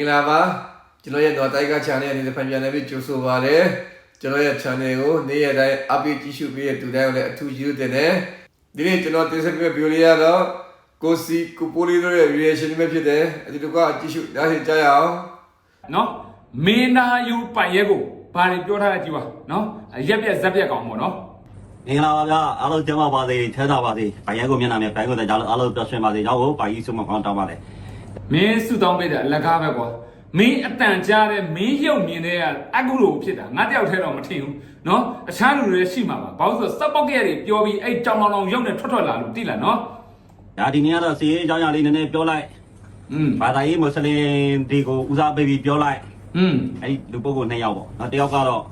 မင်္ဂလာပါကျွန်တော်ရဲ့တော့တိုက်က channel အနေနဲ့ဖန်ပြန်နေပြီးကြိုဆိုပါရစေကျွန်တော်ရဲ့ channel ကိုနေ့ရက်တိုင်းအပိကြည့်ရှုပေးတဲ့သူတိုင်းကိုလည်းအထူးကျေးဇူးတင်တယ်ဒီနေ့ကျွန်တော်တင်ဆက်ပေးမယ့်ဗီဒီယိုလေးကတော့ကိုစီကိုပိုလီတို့ရဲ့ reaction ပဲဖြစ်တယ်အဒီတကကြည့်ရှုနားဆင်ကြရအောင်နော်မင်းနာယူပိုင်ရဲကိုဘာတွေပြောထားရကြည့်ပါနော်အရက်ပြက်ဇက်ပြက်ကောင်ပေါ့နော်မင်္ဂလာပါဗျာအားလုံးကျမ်းပါပါစေထဲသာပါစေဗိုင်ရဲကိုမျက်နှာနဲ့ဘိုင်ကိုတကြားလို့အားလုံးပျော်ရွှင်ပါစေရောက်ကိုဗိုင်ကြီးဆုမကောင်းတောင်းပါလေ မင်းစုတောင်းပေးတဲ့အလကားပဲကွာမင်းအတန်ကြားတဲ့မင်းရုပ်မြင်တဲ့ကအကုလိုဖြစ်တာငါတယောက်ထဲတော့မထင်ဘူးနော်အခြားလူတွေလည်းရှိမှာပါဘာလို့ဆိုစက်ပေါက်ကဲတွေပြောပြီးအဲ့ကြောင်လောင်လောင်ရုပ်နဲ့ထွက်ထွက်လာလို့တိလာနော် ဒါဒီနေ့ကတော့စီရေးအကြောင်းအရာလေးနည်းနည်းပြောလိုက် อืม ဘာသာရေးမွတ်စလင်တွေကိုဦးစားပေးပြီးပြောလိုက် อืม အဲ့ဒီလူပုဂ္ဂိုလ်နှစ်ယောက်ပေါ့နောက်တစ်ယောက်ကတော့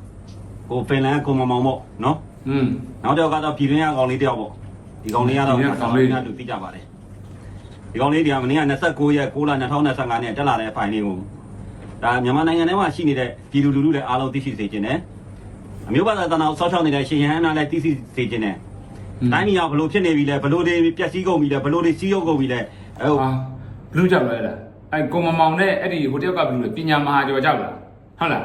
ကိုဖင်လန်ကိုမမောင်ပေါ့နော် อืม နောက်တစ်ယောက်ကတော့ပြည်တွင်းကကောင်လေးတစ်ယောက်ပေါ့ဒီကောင်လေးကတော့ ပြည်တွင်းကကောင်လေး ကတူသိကြပါတယ် ဒီကောင်လေးဒီကမနေ့က29ရက်6လ2025နဲ့တက်လာတဲ့ဖိုင်လေးကိုဒါမြန်မာနိုင်ငံထဲမှာရှိနေတဲ့ပြည်သူလူထုလည်းအားလုံးသိရှိစေခြင်းနဲ့အမျိုးဘာသာတနာကိုစောင့်ရှောက်နေတဲ့ရှင်ရဟန်းများလည်းသိရှိစေခြင်းနဲ့တိုင်းပြည်ကဘလို့ဖြစ်နေပြီလဲဘလို့တွေပျက်စီးကုန်ပြီလဲဘလို့တွေစီးရုပ်ကုန်ပြီလဲအဲဟာဘလူးကြောက်လဲအဲ့ဒါအဲ့ကိုမမောင်နဲ့အဲ့ဒီဟိုတယောက်ကဘလူးလဲပညာမဟာကျော်ကြောက်လားဟုတ်လား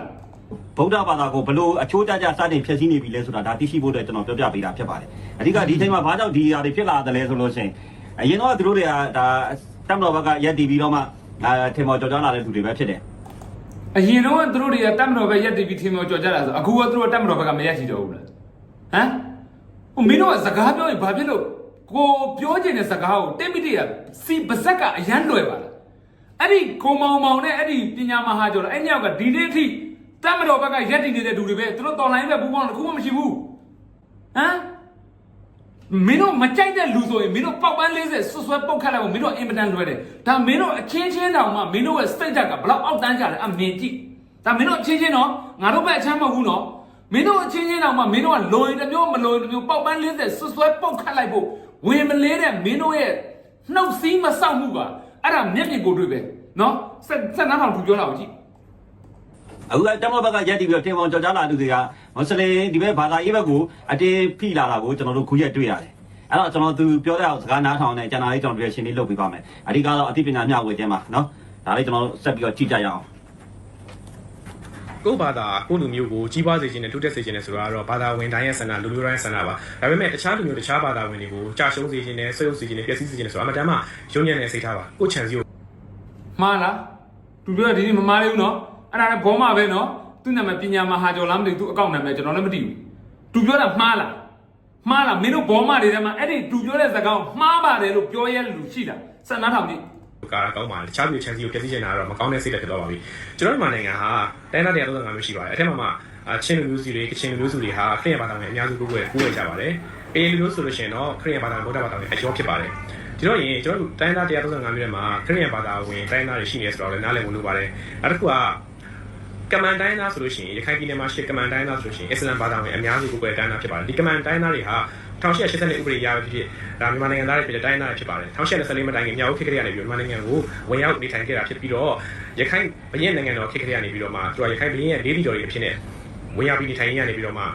ဗုဒ္ဓဘာသာကိုဘလို့အချိုးကျကျစတင်ဖျက်ဆီးနေပြီလဲဆိုတာဒါသိရှိဖို့အတွက်ကျွန်တော်ပြောပြပေးတာဖြစ်ပါတယ်အဓိကဒီချိန်မှာဘာကြောင့်ဒီအရာတွေဖြစ်လာတယ်လဲဆိုလို့ရှိရင် အရင်တော့သူတို့တွေကဒါတမ်တော်ဘက်ကရက်တီပြီးတော့မှဒါထင်မော်ကြော်ကြားလာတဲ့သူတွေပဲဖြစ်တယ်အရင်တော့သူတို့တွေကတက်မတော်ပဲရက်တီဗီထင်မောကြော်ကြတာဆိုအခုကသူတို့တက်မတော်ဘက်ကမရက်ချီတော့ဘူးလားဟမ်ဟိုမင်းတို့ကစကားပြောရင်ဘာဖြစ်လို့ကိုပြောချင်တဲ့စကားကိုတိတ်မိတိကစီပါဇက်ကအရန်လွယ်ပါလားအဲ့ဒီကိုမောင်မောင်နဲ့အဲ့ဒီပညာမဟာကျော်လားအဲ့ညောက်ကဒီနေ့အထိတက်မတော်ဘက်ကရက်တီနေတဲ့လူတွေပဲသူတို့တော်လိုင်းပဲပူပေါင်းတစ်ခုမှမရှိဘူးဟမ် မင်းတို့မကြိုက်တဲ့လူဆိုရင်မင်းတို့ပေါက်ပန်း40ဆွဆွဲပုတ်ခတ်လိုက်ဖို့မင်းတို့အင်မတန်လွယ်တယ်ဒါမင်းတို့အချင်းချင်းတောင်မှမင်းတို့ရဲ့ state ကဘလောက်အောက်တန်းကြတယ်အမင်းကြည့်ဒါမင်းတို့အချင်းချင်းတော့ငါတို့ဘက်အချမ်းမဟုတ်ဘူးနော်မင်းတို့အချင်းချင်းတောင်မှမင်းတို့ကလွန်ရင်တစ်မျိုးမလွန်ရင်တစ်မျိုးပေါက်ပန်း40ဆွဆွဲပုတ်ခတ်လိုက်ဖို့ဝင်မလေးတဲ့မင်းတို့ရဲ့နှုတ်စည်းမဆောက်မှုကအဲ့ဒါမျက်မြင်ကိုယ်တွေ့ပဲနော်ဆက်ဆက်နားထောင်သူပြောလာအောင်ကြည့် အခုကတမ်တော်ဘက်ကရက်တီပြီးတော့ထင်မော်ကြော်ကြားလာတဲ့သူတွေကမွတ်စလင်ဒီဘက်ဘာသာရေးဘက်ကိုအတင်းဖိလာတာကိုကျွန်တော်တို့ခုရက်တွေ့ရတယ်အဲ့တော့ကျွန်တော်သူပြောတဲ့အောင်စကားနားထောင်နေကျွန်တော်လေးကျွန်တော်ပြောရှင်းလေးလုပ်ပေးပါမယ်အဓိကတော့အသိပညာမျှဝေခြင်းပါနော်ဒါလေးကျွန်တော်ဆက်ပြီးတော့ကြည့်ကြရအောင်ကိုယ့်ဘာသာကိုယ့်လူမျိုးကိုကြီးပွားစေခြင်းနဲ့တိုးတက်စေခြင်းနဲ့ဆိုတာကတော့ဘာသာဝင်တိုင်းရဲ့ဆန္ဒလူမျိုးတိုင်းဆန္ဒပါဒါပေမဲ့တခြားလူမျိုးတခြားဘာသာဝင်တွေကိုကြာရှုံးစေခြင်းနဲ့ဆွေးယုပ်စေခြင်းနဲ့ပျက်စီးစေခြင်းနဲ့ဆိုတာအမှန်တမ်းမှယုံညံ့တဲ့စိတ်ထားပါကိုယ့်ခြံစည်းကိုမှားလားသူပြောတာဒီနေ့မမှားသေးဘူးနော် အဲ့ဒါလည်းဘောမပဲနော်သူ့နာမည်ပညာမဟာကျော်လားမသိဘူးသူအကောင့်နာမည်ကျွန်တော်လည်းမသိဘူးသူပြောတာမှားလားမှားလားမင်းတို့ဘောမတွေထဲမှာအဲ့ဒီသူပြောတဲ့စကားကိုမှားပါတယ်လို့ပြောရဲလူရှိတာစံနားထောင်ကြည့်ကာကောင်းပါလေတခြားလူခြံစည်းကိုပျက်စီးခြင်းတာကတော့မကောင်းတဲ့စိတ်သက်ဖြစ်သွားပါပြီကျွန်တော်တို့မြန်မာနိုင်ငံဟာတိုင်းသား135မျိုးရှိပါတယ်အဲ့ထက်မှမှချင်းလူမျိုးစုတွေကချင်လူမျိုးစုတွေဟာခရစ်ယာန်ဘာသာဝင်အများစုကိုယ်ကိုယ်ကိုယ်ဝယ်ကြပါတယ်အေးလူမျိုးဆိုလို့ရှိရင်တော့ခရစ်ယာန်ဘာသာဝင်ဗုဒ္ဓဘာသာဝင်အကျော်ဖြစ်ပါတယ်ဒီတော့ရင်ကျွန်တော်တို့တိုင်းသား135မျိုးထဲမှာခရစ်ယာန်ဘာသာဝင်တိုင်းသားတွေရှိနေဆိုတော့လည်းနားလည်ဝင်လို့ပါတယ်နောက်တစ်ခုက ကမန်တိုင်းသားဆိုလို့ရှိရင်ရခိုင်ပြည်နယ်မှာရှိကမန်တိုင်းသားဆိုလို့ရှိရင်အစ္စလမ်ဘာသာဝင်အများစုကိုယ်ကိုယ်တိုင်းသားဖြစ်ပါတယ်ဒီကမန်တိုင်းသားတွေဟာ1880ဥပဒေရပဲဖြစ်ဖြစ်ဒါမြန်မာနိုင်ငံသားတွေဖြစ်တဲ့တိုင်းသားတွေဖြစ်ပါတယ်1824မတိုင်ခင်မြောက်ဦးခေတ်ကလေးကနေပြီးမြန်မာနိုင်ငံကိုဝင်ရောက်နေထိုင်ခဲ့တာဖြစ်ပြီးတော့ရခိုင်ဘရင်နိုင်ငံတော်ခေတ်ကလေးကနေပြီးတော့မှသူကရခိုင်ဘရင်ရဲ့လေးတီတော်တွေအဖြစ်နဲ့ဝင်ရောက်ပြီးနေထိုင်ရနေပြီးတော့မှ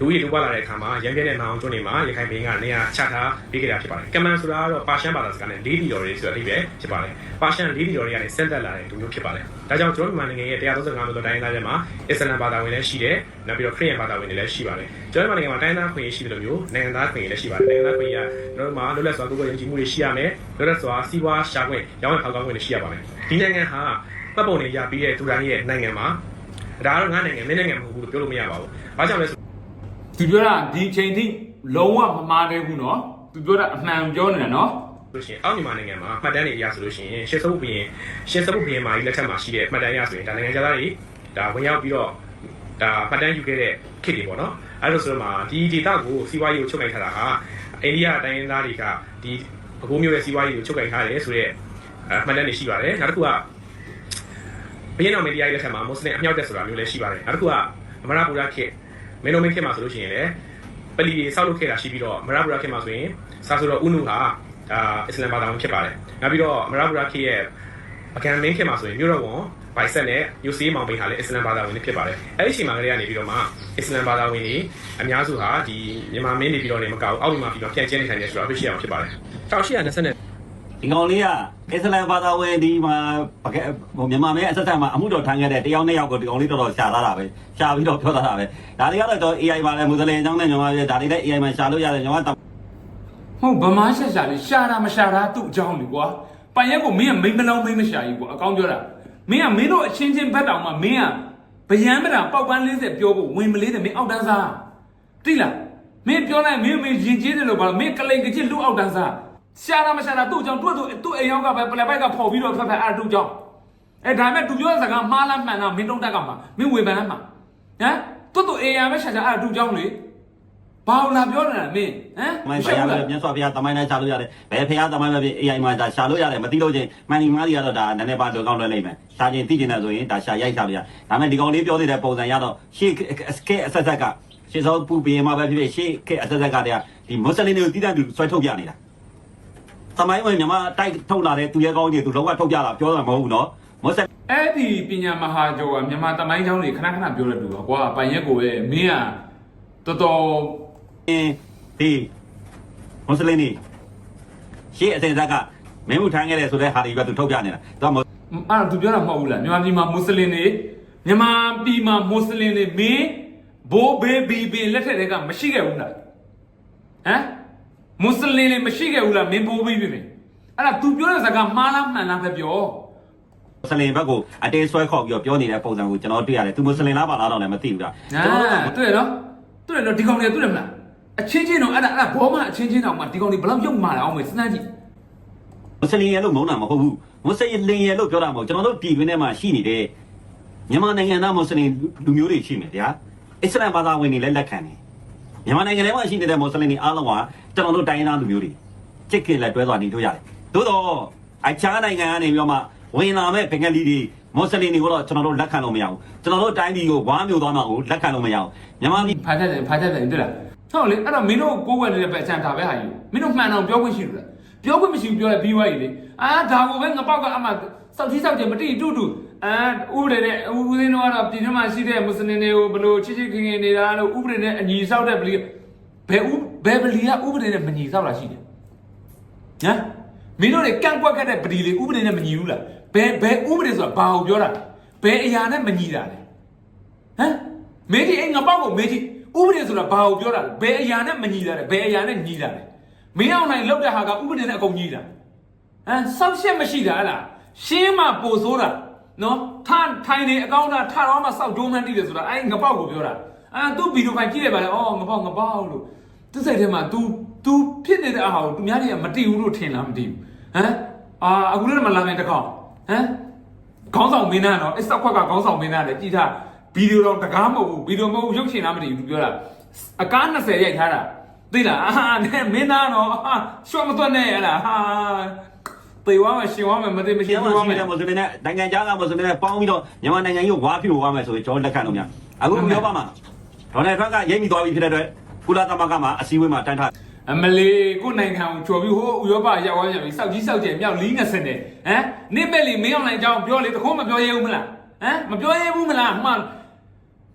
လူကြီးလူပါလာတဲ့အခါမှာရန်ပြည့်တဲ့မအောင်ကျွန်းတွေမှာရခိုင်ဘရင်ကနေရာချထားပေးခဲ့တာဖြစ်ပါတယ်ကမန်ဆိုတာကတော့ပါရှန်ဘာသာစကားနဲ့လေးတီတော်တွေဆိုတဲ့အဓိပ္ပာယ်ဖြစ်ပါတယ်ပါရှန်လေးတီတော်တွေကနေဆင့်သက်လာတဲ့လူမျိုးဖြစ်ပါတယ် ဒါကြောင့်ကျွန်တော်မြန်မာနိုင်ငံရဲ့135မြို့တိုင်းသားတွေမှာအစ္စလမ်ဘာသာဝင်လည်းရှိတယ်နောက်ပြီးတော့ခရစ်ယာန်ဘာသာဝင်တွေလည်းရှိပါတယ်ကျွန်တော်မြန်မာနိုင်ငံမှာတိုင်းသားခွင့်ရရှိတယ်လို့မျိုးနိုင်ငံသားခွင့်ရလည်းရှိပါတယ်နိုင်ငံသားခွင့်ရကျွန်တော်တို့မှာလွတ်လပ်စွာကိုယ်ကိုယ်ယုံကြည်မှုတွေရှိရမယ်လွတ်လပ်စွာစီးပွားရှာခွင့်ရောင်းဝယ်ဖောက်ကားခွင့်တွေရှိရပါမယ်ဒီနိုင်ငံဟာပတ်ပုံတွေရပြီးတဲ့သူတိုင်းရဲ့နိုင်ငံမှာဒါကတော့ငါနိုင်ငံမင်းနိုင်ငံမဟုတ်ဘူးလို့ပြောလို့မရပါဘူး။ဘာကြောင့်လဲဆိုသူပြောတာဒီချိန်ထိလုံးဝမမှားသေးဘူးနော်သူပြောတာအမှန်ပြောနေတာနော် လို့ရှိရင်အောက်မြန်မာနိုင်ငံမှာမှတ်တမ်းတွေအရဆိုလို့ရှိရင်ရှစ်စပုတ်ဘီရင်ရှစ်စပုတ်ဘီရင်မာကြီးလက်ထက်မှာရှိတဲ့မှတ်တမ်းရဆိုရင်ဒါနိုင်ငံခြားသားတွေဒါဝင်ရောက်ပြီးတော့ဒါမှတ်တမ်းယူခဲ့တဲ့ခေတ်တွေပေါ့နော်အဲလိုဆိုတော့မှဒီဒေတာကိုစီးပွားရေးကိုချုပ်ကိုင်ထားတာဟာအိန္ဒိယတိုင်းရင်းသားတွေကဒီဘကိုးမျိုးရဲ့စီးပွားရေးကိုချုပ်ကိုင်ထားတယ်ဆိုတော့အဲမှတ်တမ်းတွေရှိပါတယ်နောက်တစ်ခုကဘရင်တော်မင်းတရားရေးလက်ထက်မှာမွတ်စလင်အမြောက်တက်ဆိုတာမျိုးလည်းရှိပါတယ်နောက်တစ်ခုကအမရပူရခေတ်မင်းတော်မင်းခေတ်မှာဆိုလို့ရှိရင်လည်းပလီဆောက်လုပ်ခဲ့တာရှိပြီးတော့မရပူရခေတ်မှာဆိုရင်စာဆိုတော့ဥနုဟာ ဒါအစ္စလမ်ဘာသာဝင်ဖြစ်ပါတယ်နောက်ပြီးတော့မရပူရခေတ်ရဲ့အကန်မင်းခေတ်မှာဆိုရင်မြို့တော်ဝန်ဘိုင်ဆက်နဲ့ယူစီမောင်ပိန်ဟာလည်းအစ္စလမ်ဘာသာဝင်တွေဖြစ်ပါတယ်အဲ့ဒီအချိန်မှာကလေးကနေပြီးတော့မှအစ္စလမ်ဘာသာဝင်တွေအများစုဟာဒီမြန်မာမင်းတွေပြီးတော့နေမကောက်အောက်မြန်မာပြီးတော့ပြန်ကျင်းနေထိုင်နေဆိုတာဖြစ်ရှိအောင်ဖြစ်ပါတယ်1820နဲ့ဒီကောင်လေးကအစ္စလမ်ဘာသာဝင်ဒီမှာပကဲဟိုမြန်မာမဲအဆက်ဆက်မှာအမှုတော်ထမ်းခဲ့တဲ့တယောက်နှစ်ယောက်ကိုဒီကောင်လေးတော်တော်ရှာလာတာပဲရှာပြီးတော့ပြောတာပဲဒါတွေကတော့ကျွန်တော် AI မှာလည်းမွတ်စလင်အကြောင်းနဲ့မြန်မာပြည်ဒါတွေလည်း AI မှာရှာလို့ရတယ်ကျွန်တော်က ဟုတ်ဗမာရှာရှာလေးရှာတာမရှာတာသူ့အကြောင်းလေကွာပိုင်ရက်ကိုမင်းကမိမလောင်းမိမရှာကြီးကွာအကောင်းပြောတာမင်းကမင်းတို့အချင်းချင်းဘက်တောင်မှမင်းကဗျံမတာပေါက်ပန်း40ပြောဖို့ဝင်မလေးတယ်မင်းအောက်တန်းစားတိလားမင်းပြောလိုက်မင်းမင်းရင်ကျေးတယ်လို့ဘာလို့မင်းကလိန်ကချစ်လူအောက်တန်းစားရှာတာမရှာတာသူ့အကြောင်းတွတ်သူသူ့အိမ်ရောက်ကပဲပလက်ပိုက်ကဖော်ပြီးတော့ဖက်ဖက်အဲ့သူ့အကြောင်းအဲဒါမဲ့သူပြောတဲ့စကားမှားလားမှန်လားမင်းတုံးတက်ကမှာမင်းဝေဖန်လားမှာဟမ်တွတ်သူအိမ်ရမဲ့ရှာရှာအဲ့သူ့အကြောင်းလေ ဘာလို့လာပြောနေတာမင်းဟမ်မိုင်းဘာရလဲမြတ်စွာဘုရားတမိုင်းနဲ့ရှားလို့ရတယ်ဘယ်ဖရားတမိုင်းပဲဖြစ် AI မှာဒါရှားလို့ရတယ်မသိလို့ချင်းမန်ဒီမားကြီးကတော့ဒါနည်းနည်းပါတော့ကောင်းလွယ်လိမ့်မယ်ရှားချင်းသိကျင်တယ်ဆိုရင်ဒါရှားရိုက်ရှားလို့ရဒါပေမဲ့ဒီကောင်လေးပြောနေတဲ့ပုံစံရတော့ရှေ့ကဲအဆက်ဆက်ကရှေ့သောပူပင်မှာပဲဖြစ်ဖြစ်ရှေ့ကဲအဆက်ဆက်ကတည်းကဒီမွတ်စလင်တွေကိုတိတန့်သူဆွဲထုတ်ပြနေတာတမိုင်းဝင်မြန်မာတိုက်ထုတ်လာတဲ့သူရဲကောင်းကြီးသူလုံးဝထုတ်ပြတာပြောတာမဟုတ်ဘူးနော်မွတ်စလင်အဲ့ဒီပညာမဟာကျော်ကမြန်မာတမိုင်းကျောင်းတွေခဏခဏပြောတဲ့လူပါကွာပိုင်ရက်ကိုပဲမင်းကတော်တော် ဒီမွတ်စလင်တွေရှေ့အစဉ်ဆက်ကမင်းမှုထမ်းခဲ့တယ်ဆိုတဲ့ဟာတွေကသူထုတ်ပြနေတာသူကအဲ့ဒါသူပြောတာမဟုတ်ဘူးလားမြန်မာပြည်မှာမွတ်စလင်တွေမြန်မာပြည်မှာမွတ်စလင်တွေမင်းဘိုးဘေးဘီဘီလက်ထက်တွေကမရှိခဲ့ဘူးလားဟမ်မွတ်စလင်တွေမရှိခဲ့ဘူးလားမင်းဘိုးဘေးဘီဘီအဲ့ဒါသူပြောတဲ့စကားမှားလားမှန်လားပဲပြောမွတ်စလင်ဘက်ကိုအတေးဆွဲခေါ်ပြီးတော့ပြောနေတဲ့ပုံစံကိုကျွန်တော်တွေ့ရတယ်သူမွတ်စလင်လားပါလားတော့လည်းမသိဘူးလားအာတွေ့ရနော်တွေ့ရနော်ဒီကောင်တွေတွေ့တယ်မလား အချင်းချင်းတော့အဲ့ဒါအဲ့ဒါဘောမအချင်းချင်းတော့မှဒီကောင်တွေဘယ်လောက်ရုပ်မာတာအောင်မေစဉ်းစားကြည့်မွတ်စလင်ရဲ့လို့မုန်းတာမဟုတ်ဘူးမွတ်စလင်ရဲ့လို့ပြောတာမဟုတ်ကျွန်တော်တို့ပြည်တွင်းထဲမှာရှိနေတဲ့မြန်မာနိုင်ငံသားမွတ်စလင်လူမျိုးတွေရှိမယ်ဗျာအစ္စလာမ်ဘာသာဝင်တွေလည်းလက်ခံတယ်မြန်မာနိုင်ငံထဲမှာရှိနေတဲ့မွတ်စလင်တွေအားလုံးကကျွန်တော်တို့တိုင်းရင်းသားလူမျိုးတွေချစ်ခင်လက်တွဲစွာနေတို့ရတယ်သို့တော့အခြားနိုင်ငံကနေပြီးတော့မှဝင်လာမဲ့ဘင်္ဂလီတွေမွတ်စလင်တွေကိုတော့ကျွန်တော်တို့လက်ခံလို့မရဘူးကျွန်တော်တို့တိုင်းပြည်ကိုဝါမျိုးသွားမှာကိုလက်ခံလို့မရဘူးမြန်မာပြည်ဖာချက်တယ်ဖာချက်တယ်တွေ့လား ဟုတ်လေအဲ့တော့မင်းတို့ကိုယ်ွယ်နေတဲ့ပဲအချမ်းတာပဲဟာယူမင်းတို့မှန်အောင်ပြောခွင့်ရှိလို့လားပြောခွင့်မရှိဘူးပြောလဲပြီးွားကြီးလေအာဒါကိုပဲငပောက်ကအမှစောက်ကြီးစောက်ကြမတိတူတူအာဥပဒေနဲ့ဦးစင်းတို့ကတော့ပြည်တွင်းမှာရှိတဲ့မွတ်စလင်တွေကိုဘလို့ချစ်ချစ်ခင်ခင်နေတာလို့ဥပဒေနဲ့အညီစောက်တဲ့ဗလီဘယ်ဥဘယ်ဗလီကဥပဒေနဲ့မညီစောက်တာရှိတယ်ဟမ်မင်းတို့တွေကန့်ကွက်ခဲ့တဲ့ဗလီလေဥပဒေနဲ့မညီဘူးလားဘယ်ဘယ်ဥပဒေဆိုတာဘာကိုပြောတာဘယ်အရာနဲ့မညီတာလဲဟမ်မေဒီအိမ်ငပောက်ကိုမေဒီ ဥပဒေဆိုတာဘာကိုပြောတာလဲဘယ်အရာနဲ့မညီတာလဲဘယ်အရာနဲ့ညီတာလဲမင်းအောင်နိုင်လောက်တဲ့ဟာကဥပဒေနဲ့အကုန်ညီတာဟမ်ဆောက်ရှက်မရှိတာဟလားရှင်းမှပို့ဆိုးတာနော်ထထိုင်နေအကောင့်တာထတော့မှစောက်ဒိုးမှန်းတည်တယ်ဆိုတာအဲ့ငပောက်ကိုပြောတာအာသူ့ဗီဒီယိုဖိုင်ကြည့်ရပါလေအော်ငပောက်ငပောက်လို့သူစိတ်ထဲမှာ तू तू ဖြစ်နေတဲ့အဟာကိုသူများတွေကမတည်ဘူးလို့ထင်လားမတည်ဘူးဟမ်အာအခုလည်းမလာနိုင်တခေါက်ဟမ်ခေါင်းဆောင်မင်းသားနော်အစက်ခွက်ကခေါင်းဆောင်မင်းသားလေကြည်ထား ဗီဒီယိုတော့တကားမဟုတ်ဘူးဗီဒီယိုမဟုတ်ဘူးရုပ်ရှင်လားမသိဘူးသူပြောတာအကား20ရိုက်ထားတာသိလားအာနဲ့မင်းသားနော်ဟာရှော့မသွက်နဲ့ဟလားဟာတေဝါမရှင်ဝါမမသိမရှိကျဘူးမဝါရှိမတဲ့မွတ်စလင်နဲ့နိုင်ငံခြားကမွတ်စလင်နဲ့ပေါင်းပြီးတော့မြန်မာနိုင်ငံကြီးကိုဝါဖြစ်ဝါမယ်ဆိုရင်ကျွန်တော်လက်ခံလို့များအခုပြောပါမှာဒေါ်နယ်ထရန့်ကရိပ်မိသွားပြီဖြစ်တဲ့အတွက်ကုလသမဂ္ဂမှာအစည်းအဝေးမှာတန်းထားအမလီကိုနိုင်ငံကိုကျော်ပြီးဟိုဥရောပရောက်သွားကြပြီစောက်ကြီးစောက်ကျယ်မြောက်လီး20နဲ့ဟမ်နိမဲ့လီမင်းအောင်နိုင်ကြောင်းပြောလေတခုံးမပြောရဘူးမလားဟမ်မပြောရဘူးမလားမှန်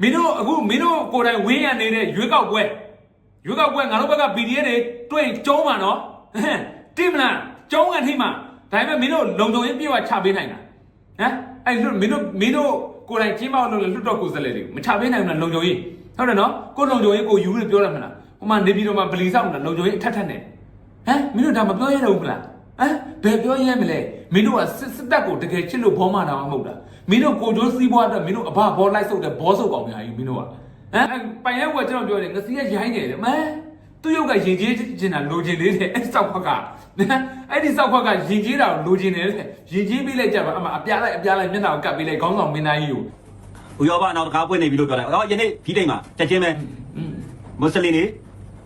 မင်းတို့အခုမင်းတို့ကိုယ်တိုင်ဝင်းရနေတဲ့ရွေးကောက်ပွဲရွေးကောက်ပွဲငါတို့ဘက်က PDF တွေတွေ့ကျုံးမှာနော်ဟမ်တိမလားကျုံးကန်ထိမှာဒါပေမဲ့မင်းတို့လုံခြုံရေးပြေဝချပေးနိုင်တာဟမ်အဲ့လွတ်မင်းတို့မင်းတို့ကိုယ်တိုင်ချင်းမောက်လို့လွတ်တော့ကိုယ်စလဲတွေမချပေးနိုင်ဘူးလားလုံခြုံရေးဟုတ်တယ်နော်ကိုယ်လုံခြုံရေးကိုယူလို့ပြောရမလားဟိုမှာနေပြည်တော်မှာဗလီဆောင်တာလုံခြုံရေးအထက်ထက်နဲ့ဟမ်မင်းတို့ဒါမပြောရတော့ဘူးမလားဟမ်ဘယ်ပြောရဲမလဲမင်းတို့ကစစ်စစ်တပ်ကိုတကယ်ချစ်လို့ဘောမတာမဟုတ်တာ မင်းတို့ကိုကျိုးစီးပွားအတွက်မင်းတို့အဘဘောလိုက်ဆုပ်တဲ့ဘောဆုပ်ကောင်များကြီးမင်းတို့ကဟမ်ပိုင်ရက်ဝက်ကျွန်တော်ပြောတယ်ငစီးရရိုင်းနေတယ်မဲသူ့ရုပ်ကရင်ကြီးကျင်တာလိုချင်သေးတယ်အဲ့စောက်ခွက်ကအဲ့ဒီစောက်ခွက်ကရင်ကြီးတာကိုလိုချင်တယ်တဲ့ရင်ကြီးပေးလိုက်ကြပါအမအပြားလိုက်အပြားလိုက်မျက်နှာကိုကပ်ပေးလိုက်ခေါင်းဆောင်မင်းသားကြီးကိုဥရောပနောက်တစ်ခါပွင့်နေပြီလို့ပြောတယ်အော်ယနေ့ဒီတိတ်မှာတက်ချင်းပဲမွတ်စလင်တွေ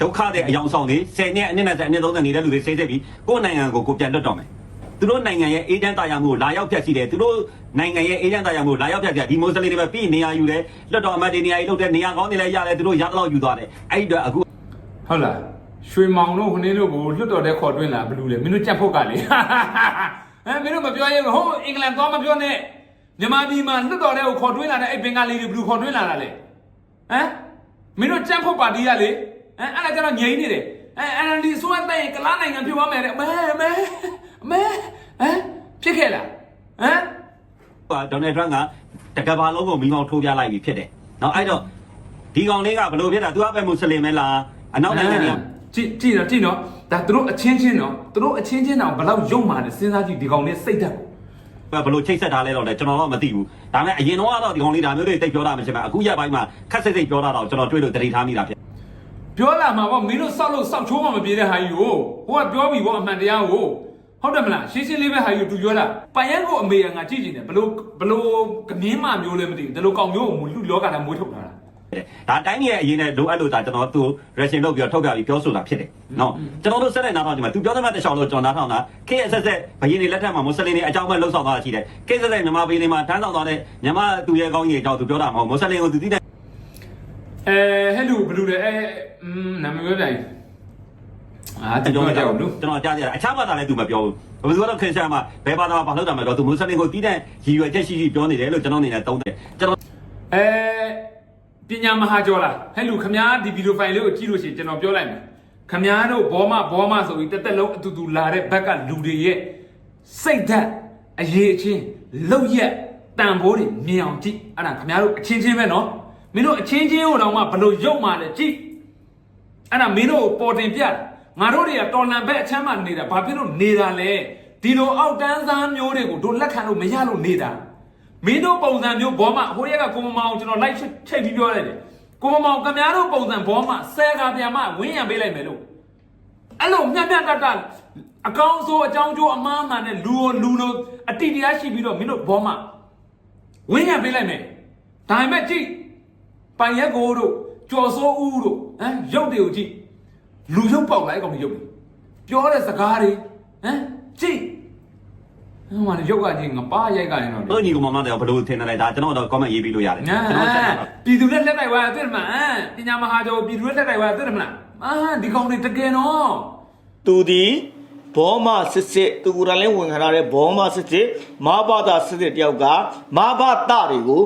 ဒုက္ခတဲ့အယောင်ဆောင်တွေ10နှစ်အနည်းနဲ့10အနည်း30နေတဲ့လူတွေစိတ်သက်ပြီးကိုယ့်နိုင်ငံကိုကိုပြန်လွတ်တော့မယ် သူတို့နိုင်ငံရဲ့အေဂျင့်တာယာမှုကိုလာရောက်ဖြတ်ရှိတယ်သူတို့နိုင်ငံရဲ့အေဂျင့်တာယာမှုကိုလာရောက်ဖြတ်ရှိတယ်ဒီမွတ်စလင်တွေပဲပြီးနေရာယူတယ်လွတ်တော်အမတ်တွေနေရာယူလုပ်တယ်နေရာကောင်းတွေလည်းရတယ်သူတို့ရတော့ယူသွားတယ်အဲ့ဒီတော့အခုဟုတ်လားရွှေမောင်တို့ခင်းတို့ကိုလွတ်တော်တဲ့ခေါ်တွင်းလာဘလူးလေမင်းတို့ကြက်ဖို့ကလေဟမ်မင်းတို့မပြောရဲဘူးဟိုအင်္ဂလန်သွားမပြောနဲ့မြန်မာပြည်မှာလွတ်တော်တဲ့ကိုခေါ်တွင်းလာတဲ့အဲ့ဘင်္ဂလီတွေဘလူးခေါ်တွင်းလာတာလေဟမ်မင်းတို့ကြက်ဖို့ပါတီကလေဟမ်အဲ့ဒါကျတော့ငြိမ်းနေတယ်အဲအန်ဒီဆိုတဲ့ကလားနိုင်ငံဖြစ်သွားမယ်တဲ့မဲမဲ မဲဟမ်ဖြစ်ခဲ့လားဟမ်ဟာဒေါ်နယ်ထရန့်ကတကဘာလုံးကိုမိမောင်းထိုးပြလိုက်ပြီဖြစ်တယ်။နော်အဲ့တော့ဒီကောင်လေးကဘလို့ဖြစ်တာ तू ကပဲမွတ်စလင်ပဲလားအနောက်နိုင်ငံတွေကကြည့်ကြည့်တော့ကြည့်တော့ဒါသူတို့အချင်းချင်းတော့သူတို့အချင်းချင်းတော့ဘယ်လောက်ယုံမှလဲစဉ်းစားကြည့်ဒီကောင်လေးစိတ်ဓာတ်ကိုဘလို့ချိတ်ဆက်ထားလဲတော့လေကျွန်တော်တော့မသိဘူး။ဒါပေမဲ့အရင်တော့ကတော့ဒီကောင်လေးဒါမျိုးတွေတိတ်ပြောတာမရှိပါဘူး။အခုရက်ပိုင်းမှာခက်စိတ်စိတ်ပြောတာတော့ကျွန်တော်တွေ့လို့တတိထားမိတာဖြစ်ပြောလာမှာပေါ့မင်းတို့စောက်လို့စောက်ချိုးမှမပြေတဲ့ဟာကြီးကိုဟိုကပြောပြီပေါ့အမှန်တရားကို ဟုတ်တယ်မလားရှင်းရှင်းလေးပဲဟာကြီးကိုသူပြောတာပိုင်ရန်ကိုအမေကငါကြည့်ကြည့်နေဘလို့ဘလို့ကမြင်းမမျိုးလည်းမသိဘူးဒီလိုကောင်မျိုးကိုလူလောကထဲမွေးထုတ်တာလားတယ်။ဒါတိုင်းရဲ့အရင်နဲ့လိုအပ်လို့ဒါကျွန်တော်သူ reaction လုပ်ပြီးတော့ထုတ်ပြပြီးပြောဆိုတာဖြစ်တယ်။နော်ကျွန်တော်တို့ဆက်လက်နားထောင်ကြမှာသူပြောသမျှတစ်ချောင်းလို့ကျွန်တော်နားထောင်တာခေတ်အဆက်ဆက်ဘယင်းတွေလက်ထက်မှာမွတ်စလင်တွေအကြောင်းပဲလှုပ်ဆောင်သွားတာရှိတယ်။ခေတ်ဆက်ဆက်မြန်မာပြည်တွေမှာတန်းဆောင်သွားတဲ့မြန်မာသူရဲ့ကောင်းကြီးအကြောင်းသူပြောတာမဟုတ်မွတ်စလင်ကိုသူသိတဲ့အဲဟဲ့လူဘလူလဲအဲอืมနာမည်ပြောပြရင် အာတကျွန်ကြောတော်င်ကြောက်လို့ကျွန်တော်ကြားကြတာအခြားဘာသာလည်းသူမပြောဘူး။ဘယ်သူကတော့ခရစ်ယာန်မှာဘယ်ဘာသာမှာဘာလို့တာမလဲတော့သူမွတ်စလင်ကိုတီးတဲ့ရည်ရွယ်ချက်ရှိရှိပြောနေတယ်လို့ကျွန်တော်အနေနဲ့သုံးတယ်။ကျွန်တော်အဲပညာမဟာကျော်လားဟဲ့လူခမားဒီဗီဒီယိုဖိုင်လေးကိုကြည့်လို့ရှိရင်ကျွန်တော်ပြောလိုက်မယ်ခမားတို့ဘောမဘောမဆိုပြီးတက်တက်လုံးအတူတူလာတဲ့ဘက်ကလူတွေရဲ့စိတ်ဓာတ်အရေးအချင်းလောက်ရက်တန်ဖိုးတွေမြင်အောင်ကြည့်အဲ့ဒါခမားတို့အချင်းချင်းပဲနော်မင်းတို့အချင်းချင်းကိုတော့မှဘလို့ရုပ်မှလဲကြည့်အဲ့ဒါမင်းတို့ကိုပေါ်တင်ပြတယ် ငါတို့တွေကတော်လန်ဘက်အချမ်းမှနေတာဘာဖြစ်လို့နေတာလဲဒီလိုအောက်တန်းစားမျိုးတွေကိုတို့လက်ခံလို့မရလို့နေတာမင်းတို့ပုံစံမျိုးဘောမဟိုရက်ကကိုမမောင်ကျွန်တော်လိုက်ချိတ်ပြီးပြောလိုက်တယ်ကိုမမောင်ကများတို့ပုံစံဘောမဆဲကပြန်မဝင်းရံပေးလိုက်မယ်လို့အဲ့လိုမြတ်မြတ်တတ်တတ်အကောင်းဆုံးအကြောင်းကျိုးအမှားမှန်နဲ့လူကိုလူလိုအတိတရားရှိပြီးတော့မင်းတို့ဘောမဝင်းရံပေးလိုက်မယ်ဒါပေမဲ့ကြည့်ပိုင်ရက်ကိုတို့ကြော်စိုးဦးတို့ဟမ်ရုပ်တွေကိုကြည့် လူရုပ်ပေါက်လိုက်ကောင်ရုပ်ပြောတဲ့စကားတွေဟမ်ကြည့်ဟိုမှာရုပ်ကကြီးငပါရိုက်ကနေတော့ဟုတ်ညီကမမတဲ့ဘလို့ထင်တယ်လဲဒါကျွန်တော်တော့ comment ရေးပြီးလို့ရတယ်ကျွန်တော်ဆက်ပါပြည်သူလက်လက်လိုက်ဝါသိတယ်မလားပညာမဟာကျော်ပြည်သူလက်လက်လိုက်ဝါသိတယ်မလားအာဒီကောင်တွေတကယ်နော်သူဒီဘောမစစ်စစ်သူကိုယ်တိုင်ဝင်ခရတဲ့ဘောမစစ်စစ်မဘာသာစစ်စစ်တယောက်ကမဘာသာတွေကို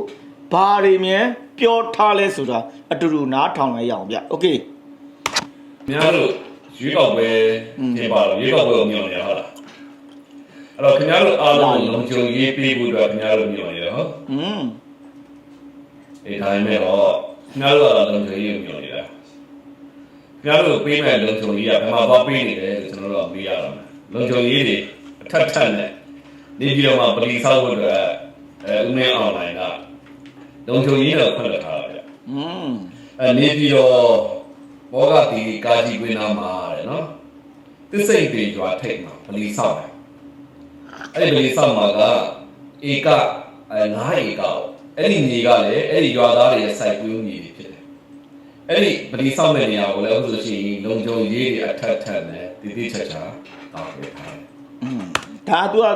ဘာတွေမြန်ပြောထားလဲဆိုတာအတူတူနားထောင်လိုက်ရအောင်ဗျ။ Okay များတို့ရွေးကောက်ပွဲပြင်ပါတော့ရွေးကောက်ပွဲကိုမြင်နေရဟုတ်လားအဲ့တော့ခင်ဗျားတို့အားလုံးလုံခြုံရေးပေးဖို့အတွက်ခင်ဗျားတို့မြင်နေရဟုတ် อืม ဒီတိုင်းမဲ့တော့ခင်ဗျားတို့ကလုံခြုံရေးကိုမြင်နေတာခင်ဗျားတို့ပေးမဲ့လုံခြုံရေးကဘယ်မှာသွားပေးနေလဲလို့ကျွန်တော်တို့ကမေးရတာလုံခြုံရေးတွေအထက်ထက်နဲ့နေပြီးတော့မှပလီဆောက်ဖို့အတွက်အဲဦးမင်းအွန်လိုင်းကလုံခြုံရေးတော့ဖွင့်လှစ်ထားတာဗျ อืม အဲနေပြီးတော့ မောဂတိကာကြီးဝိနာမှာတဲ့နော်သစ္စိတ်တွေရွာထိတ်မှာဗလီဆောက်တယ်အဲ့ဒီဗလီဆောက်မှာကဧကအဲငါးဧကအဲ့ဒီညီကလည်းအဲ့ဒီရွာသားတွေရဲ့စိုက်ပျိုးညီတွေဖြစ်တယ်အဲ့ဒီဗလီဆောက်တဲ့နေရာကိုလည်းဟုတ်ဆိုရှင်လုံခြုံရေးတွေအထက်ထက်နဲ့တည်တည်ချာချာတောင်းပေးထားတယ်ဒါသူက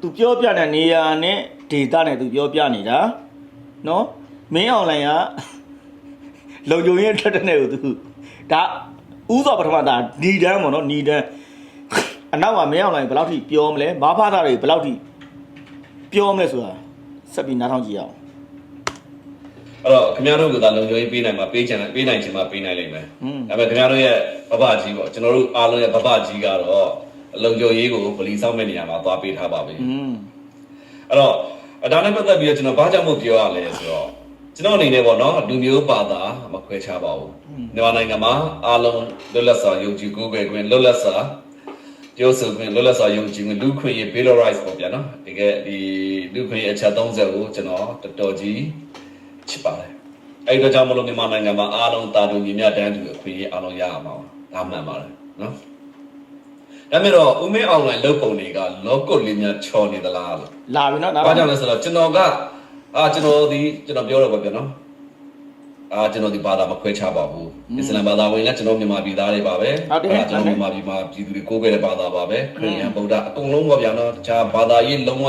သူပြောပြတဲ့နေရာနဲ့ဒေတာနဲ့သူပြောပြနေတာနော်မင်းအောင်လိုင်ကလုံခြုံရေးထက်တဲ့နေကိုသူ ဒါဥသောပထမတာဏီတန်းပေါ့နော်ဏီတန်းအနောက်ကမင်းအောင်လိုင်းဘယ်လောက်ထိပြောမလဲမဖတာတွေဘယ်လောက်ထိပြောမလဲဆိုတာဆက်ပြီးနားထောင်ကြည့်ရအောင်အဲ့တော့ခင်ဗျားတို့ကသာလုံခြုံရေးပေးနိုင်မှာပေးချင်ပေးနိုင်ချင်မှာပေးနိုင်လိမ့်မယ်ဒါပေမဲ့ခင်ဗျားတို့ရဲ့ဘဘကြီးပေါ့ကျွန်တော်တို့အားလုံးရဲ့ဘဘကြီးကတော့လုံခြုံရေးကိုဗလီဆောင်မဲ့နေရာမှာသွားပေးထားပါပြီအဲ့တော့ဒါနဲ့ပတ်သက်ပြီးတော့ကျွန်တော်ဘာကြောင့်မို့ပြောရလဲဆိုတော့ ကျွန်တော်အနေနဲ့ပေါ့နော်လူမျိုးဘာသာမခွဲခြားပါဘူးမြန်မာနိုင်ငံမှာအားလုံးလွတ်လပ်စွာယုံကြည်ကိုးကွယ်ခွင့်လွတ်လပ်စွာပြောဆိုခွင့်လွတ်လပ်စွာယုံကြည်ခွင့်လူခွင့်ရေး Bill of Rights ပေါ့ဗျာနော်တကယ်ဒီလူခွင့်ရေးအချက်30ကိုကျွန်တော်တော်တော်ကြီးချစ်ပါတယ်အဲ့ဒီတော့ကြောင့်မလို့မြန်မာနိုင်ငံမှာအားလုံးတာတူညီမျှတန်းတူအခွင့်အရေးအားလုံးရအောင်ပါဒါမှန်ပါတယ်နော်ဒါမဲ့တော့ဦးမင်းအောင်လိုင်းလုပ်ပုံတွေကလောကုတ်လေးများချော်နေသလားလို့လာပြီနော်နားဘာထောင်ကြောင့်လဲဆိုတော့ကျွန်တော်က အာကျွန်တော်ဒီကျွန်တော်ပြောတော့ပါဗျာနော်အာကျွန်တော်ဒီဘာသာမခွဲခြားပါဘူးအစ္စလမ်ဘာသာဝင်လည်းကျွန်တော်မြန်မာပြည်သားတွေပါပဲကျွန်တော်မြန်မာပြည်မှာပြည်သူတွေကိုးကွယ်တဲ့ဘာသာပါပဲခရစ်ယာန်ဗုဒ္ဓအကုန်လုံးပါဗျာနော်တခြားဘာသာရေးလုံးဝ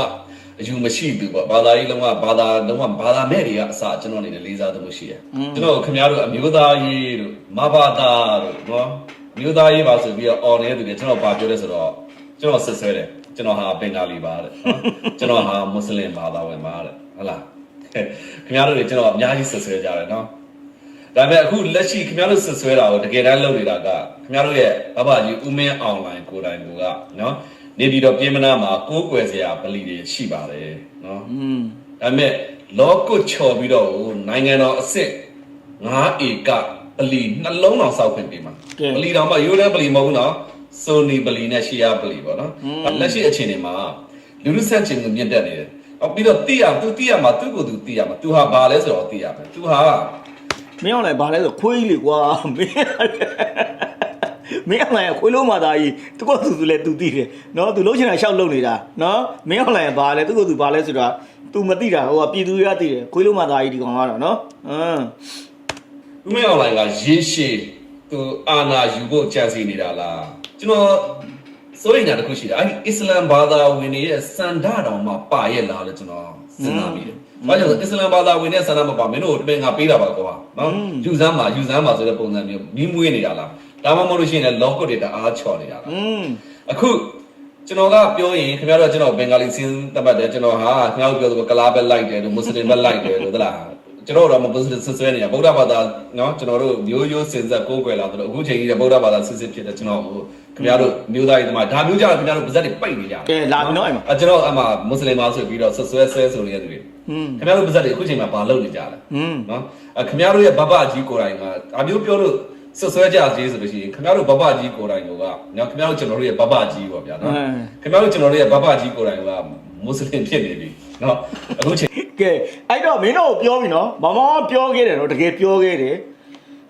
အယူမရှိဘူးပေါ့ဘာသာရေးလုံးဝဘာသာလုံးဝဘာသာမဲ့တွေကအစကျွန်တော်အနေနဲ့လေးစားသလိုရှိတယ်ကျွန်တော်ခင်ဗျားတို့အမျိုးသားရေးတို့မဘာသာတို့နော်မျိုးသားရေးပါဆိုပြီးတော့အော်နေတဲ့သူတွေကျွန်တော်ဘာပြောလဲဆိုတော့ကျွန်တော်ဆက်ဆွဲတယ်ကျွန်တော်ဟာဘင်္ဂါလီပါတဲ့နော်ကျွန်တော်ဟာမွတ်စလင်ဘာသာဝင်ပါတဲ့ဟုတ်လား ခင်ဗျားတို့တွေကျွန်တော်အများကြီးဆက်ဆွဲကြတယ်နော်ဒါပေမဲ့အခုလက်ရှိခင်ဗျားတို့ဆွဆွဲတာကိုတကယ်တမ်းလုပ်နေတာကခင်ဗျားတို့ရဲ့ဘဘကြီးဦးမင်းအွန်လိုင်းကိုယ်တိုင်ကနော်နေပြည်တော်ပြည်မနာမှာကိုးကွယ်စရာဗလီတွေရှိပါတယ်နော်อืมဒါပေမဲ့လောကုတ်ချော်ပြီးတော့နိုင်ငံတော်အစ်စ်9ဧကပလီနှလုံးတော်စောက်ခွင့်ပေးမှာပလီတော်မှာယူရန်ပလီမဟုတ်ဘူးနော်ဆိုနီပလီနဲ့ရှီယာပလီပေါ့နော်လက်ရှိအခြေအနေမှာလူလူဆန့်ကျင်မှုမြင့်တက်နေတယ် အော်ပြီးတော့တိရသူတိရမှာသူ့ကိုယ်သူတိရမှာသူဟာဘာလဲဆိုတော့တိရမယ်သူဟာမင်းအောင်လည်းဘာလဲဆိုခွေးကြီးလေကွာမင်းမင်းအောင်လည်းခွေးလုံးမသားကြီးတကောသူသူလည်းသူသိတယ်နော်သူလုံးချင်တာရှောက်လုံနေတာနော်မင်းအောင်လည်းဘာလဲသူကသူဘာလဲဆိုတာ तू မသိတာဟိုကပြည်သူတွေကသိတယ်ခွေးလုံးမသားကြီးဒီကောင်ကတော့နော်ဟမ်ဦးမင်းအွန်လိုင်းကရေရှည်သူအာနာယူဖို့ကြံစီနေတာလားကျွန်တော် စိုးရိမ်တာတစ်ခုရှိတယ်အဲ့ဒီအစ္စလမ်ဘာသာဝင်တွေရဲ့စန္ဒတောင်မှပါရဲ့လားလို့ကျွန်တော်စဉ်းစားမိတယ်ဘာကြောင့်လဲအစ္စလမ်ဘာသာဝင်တဲ့ဆန္ဒမပါမင်းတို့တပင်ငါပေးတာပါကွာနော်ယူဆမ်းပါယူဆမ်းပါဆိုတဲ့ပုံစံမျိုးမီးမွေးနေတာလားဒါမှမဟုတ်လို့ရှိရင်လည်း logo တွေတအားချော်နေတာလားအခုကျွန်တော်ကပြောရင်ခင်ဗျားတို့ကျွန်တော်ဘင်္ဂလီစင်းသတ်မှတ်တယ်ကျွန်တော်ဟာခင်ဗျားတို့ပြောသလိုကလာဘက်လိုက်တယ်လို့မွတ်စလင်ဘက်လိုက်တယ်လို့သလားကျွန်တော်တို့ကမွတ်စလင်ဆဆွဲနေတာဗုဒ္ဓဘာသာနော်ကျွန်တော်တို့မျိုးရိုးစင်ဆက်ကိုးကွယ်လာသလိုအခုချိန်ကြီးတဲ့ဗုဒ္ဓဘာသာဆစ်စစ်ဖြစ်တဲ့ကျွန်တော်ဟို ခင်ဗျားတို့မျိုးသားရေးသမားဒါမျိုးကြတော့ခင်ဗျားတို့ပါဇက်တွေပိတ်နေကြတယ်ကဲလာပြီနော်အဲ့မှာအကျွန်တော်အမှမွတ်စလင်ပါဆိုပြီးတော့ဆွဆွဲဆွဲဆိုနေတဲ့သူတွေခင်ဗျားတို့ပါဇက်တွေအခုချိန်မှာဘာလုပ်နေကြလဲနော်ခင်ဗျားတို့ရဲ့ဘဘကြီးကိုယ်တိုင်ကဒါမျိုးပြောလို့ဆွဆွဲကြကြီးဆိုလို့ရှိရင်ခင်ဗျားတို့ဘဘကြီးကိုယ်တိုင်တို့ကနော်ခင်ဗျားတို့ကျွန်တော်တို့ရဲ့ဘဘကြီးပေါ့ဗျာနော်ခင်ဗျားတို့ကျွန်တော်တို့ရဲ့ဘဘကြီးကိုယ်တိုင်ကမွတ်စလင်ဖြစ်နေပြီနော်အခုချိန်ကဲအဲ့တော့မင်းတို့ပြောပြီနော်မမောပြောခဲ့တယ်နော်တကယ်ပြောခဲ့တယ်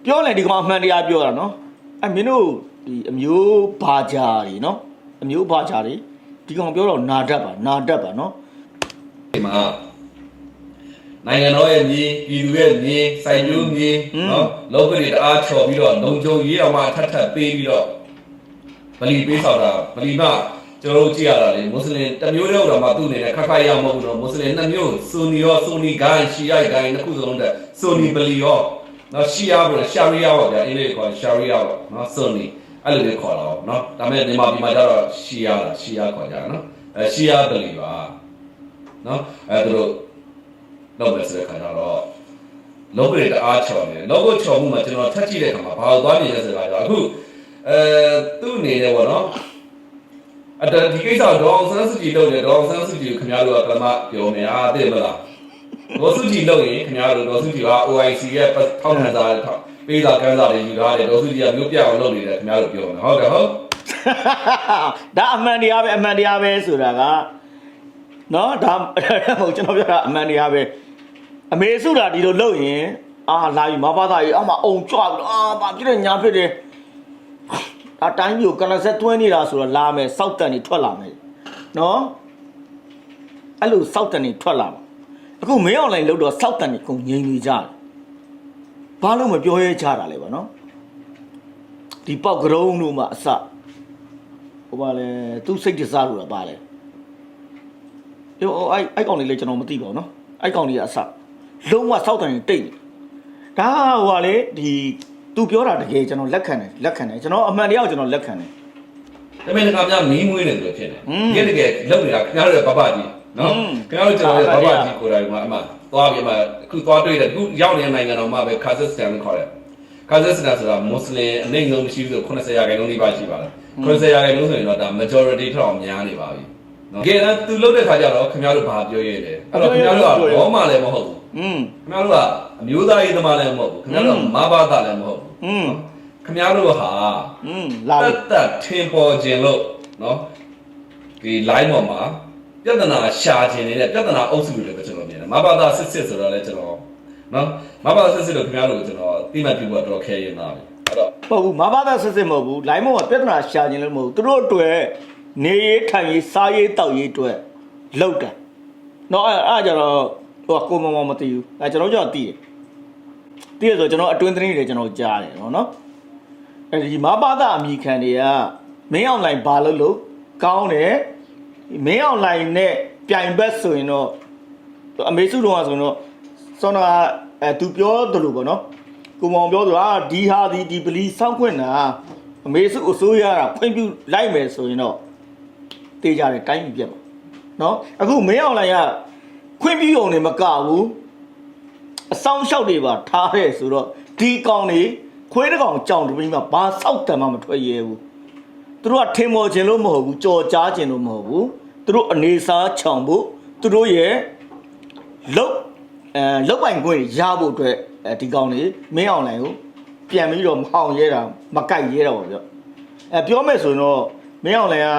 ပြောလဲဒီကောင်မှန်တရားပြောတာနော်အဲ့မင်းတို့ ဒီအမျိုးဘာဂျာတွေနော်အမျိုးဘာဂျာတွေဒီကောင်ပြောတော့နာတတ်ပါနာတတ်ပါနော်ဒီမှာနိုင်ငံတော်ရဲ့မြေပြည်သူရဲ့မြေစိုက်ပျိုးမြေနော်လောကတွေတအားချော်ပြီးတော့လုံခြုံရေးအောင်မှထပ်ထပ်ပေးပြီးတော့ဗလီပေးဆောင်တာဗလီမကျွန်တော်တို့ကြည့်ရတာလေမွတ်စလင်တစ်မျိုးလောက်တော့မှသူ့အနေနဲ့ခက်ခက်ရမဟုတ်ဘူးတော့မွတ်စလင်နှစ်မျိုးဆိုနီရောဆိုနီဂိုင်းရှီရိုက်ဂိုင်းတစ်ခုစလုံးတဲ့ဆိုနီဗလီရောနော်ရှီယာပေါ့ရှာရီယာပေါ့ဗျာအင်္ဂလိပ်ခေါ်ရှာရီယာပေါ့နော်ဆိုနီ အဲ့လိုလေးခေါ်တာပေါ့နော်ဒါပေမဲ့မြန်မာပြည်မှာကျတော့ရှီယာလားရှီယာခေါ်ကြတာနော်အဲရှီယာဗလီပါနော်အဲသူတို့လောက်ပဲဆိုတဲ့ခါကျတော့လောကတွေတအားချော်နေလောကချော်မှုမှာကျွန်တော်ထပ်ကြည့်တဲ့အခါမှာဘာလို့သွားမြင်လဲဆိုတာတော့အခုအဲသူ့အနေနဲ့ပေါ့နော်အတဒီကိစ္စဒေါအောင်ဆန်းစုကြည်လုပ်တယ်ဒေါအောင်ဆန်းစုကြည်ကိုခင်ဗျားတို့ကပထမပြောနေအားသိမလားဒေါ်စုကြည်လုပ်ရင်ခင်ဗျားတို့ဒေါ်စုကြည်က OIC ရဲ့ထောက်ခံစာထောက် ပေးစာကမ်းစာတွေယူထားတယ်ဒေါ်စုကြည်ကမျိုးပြအောင်လုပ်နေတယ်ခင်ဗျားတို့ပြောနေဟုတ်တယ်ဟုတ်ဒါအမှန်တရားပဲအမှန်တရားပဲဆိုတာကနော်ဒါဟုတ်ကျွန်တော်ပြောတာအမှန်တရားပဲအမေစုတာဒီလိုလုပ်ရင်အာလာပြီမဘာသာကြီးအမအုံကြွပြီးတော့အာဘာဖြစ်တယ်ညာဖြစ်တယ်အတိုင်းမျိုးကနဆက်တွင်းနေတာဆိုတော့လာမယ်စောက်တန်နေထွက်လာမယ်နော်အဲ့လိုစောက်တန်နေထွက်လာမှာအခုမင်းအွန်လိုင်းလို့တော့စောက်တန်နေကုန်ငြိမ်နေကြတယ် ဘာလို့မပြောရဲချတာလဲပါနော်ဒီပေါက်ကြုံတို့မှအစဟိုပါလေသူစိတ်တစားလို့လားပါလေရောအဲ့အဲ့ကောင်လေးလည်းကျွန်တော်မသိပါဘူးနော်အဲ့ကောင်လေးကအစလုံးဝစောက်တန်တိတ်နေဒါဟိုပါလေဒီသူပြောတာတကယ်ကျွန်တော်လက်ခံတယ်လက်ခံတယ်ကျွန်တော်အမှန်တရားကိုကျွန်တော်လက်ခံတယ်တမင်တကာများမင်းမွေးနေတယ်ဖြစ်တယ်တကယ်တကယ်လောက်နေတာခင်ဗျားတို့ရဲ့ဘဘကြီးနော်ခင်ဗျားတို့ကျွန်တော်ရဲ့ဘဘကြီးကိုယ်တိုင်ကအမှန် သွားပြီးမှအခုသွားတွေ့တယ်အခုရောက်နေတဲ့နိုင်ငံတော်မှာပဲကာဇက်စတန်လို့ခေါ်တယ်ကာဇက်စတန်ဆိုတာမွတ်စလင်အနှိမ့်ဆုံးမရှိဘူးဆို80ရာခိုင်နှုန်းလေးပါရှိပါတယ်80ရာခိုင်နှုန်းဆိုရင်တော့ဒါ majority ထက်အောင်များနေပါပြီနော်ကဲတော့သူလုပ်တဲ့ခါကျတော့ခင်ဗျားတို့ဘာပြောရဲလဲအဲ့တော့ခင်ဗျားတို့ကဘောမှလည်းမဟုတ်ဘူး อืม ခင်ဗျားတို့ကအမျိုးသားရေးသမားလည်းမဟုတ်ဘူးခင်ဗျားတို့ကမဘာသာလည်းမဟုတ်ဘူး อืม ခင်ဗျားတို့ဟာ อืมလာ တ ပြီ တ်တတ်ထင်ပေါ်ခြင်းလို့နော်ဒီ line ပေါ်မှာပြဿနာရှာခြင်းနေတဲ့ပြဿနာအုပ်စုတွေပဲကျွန်တော် တော် မြင်တယ်မဘာသာစစ်စစ်ဆိုတော့လည်းကျွန်တော်နော်မဘာသာစစ်စစ်လို့ခင်ဗျားတို့ကျွန်တော်တိမှတ်ပြဖို့တော့ခဲရင်သားပဲအဲ့တော့ဟုတ်ဘူးမဘာသာစစ်စစ်မဟုတ်ဘူးလိုင်းမောကပြဿနာရှာခြင်းလည်းမဟုတ်ဘူးသူတို့အတွက်နေရေးထိုင်ရေးစားရေးတောက်ရေးအတွက်လောက်တာတော့အဲ့အဲ့ကြတော့ဟိုကကိုမမမသိဘူးအဲကျွန်တော်ကြောင့်သိတယ်သိရဆိုကျွန်တော်အတွင်းသတင်းတွေကျွန်တော်ကြားတယ်နော်နော်အဲဒီမဘာသာအမိခံတွေကမင်းအွန်လိုင်းဘာလို့လို့ကောင်းတယ်မင်းအွန်လိုင်းနဲ့ပြိုင်ဘက်ဆိုရင်တော့ အမေစုတော်ကဆိုရင်တော့စောနာအဲသူပြောတယ်လို့ပေါ့နော်ကိုမောင်ပြောသူကဒီဟာဒီဒီပလီစောင့်ခွင့်တာအမေစုအစိုးရကဖွင့်ပြလိုက်မယ်ဆိုရင်တော့တေးကြတယ်တိုင်းပြည်ပြတ်မှာနော်အခုမင်းအောင်လိုင်ကခွင့်ပြုုံနေမကဘူးအဆောင်လျှောက်တွေပါထားတယ်ဆိုတော့ဒီကောင်တွေခွေးတစ်ကောင်ကြောင်တပင်းမှာဘာစောက်တံမှမထွက်ရဲဘူးသူတို့ကထင်မော်ခြင်းလို့မဟုတ်ဘူးကြော်ကြားခြင်းလို့မဟုတ်ဘူးသူတို့အနေစားချောင်ဖို့သူတို့ရဲ့ လုတ်အဲလုတ်ပိုင်ခွင့်ရဖို့အတွက်အဲဒီကောင်လေးမင်းအောင်လိုင်ကိုပြန်ပြီးတော့မအောင်ရဲတာမကြိုက်ရဲတာပေါ့ဗျအဲပြောမယ်ဆိုရင်တော့မင်းအောင်လိုင်က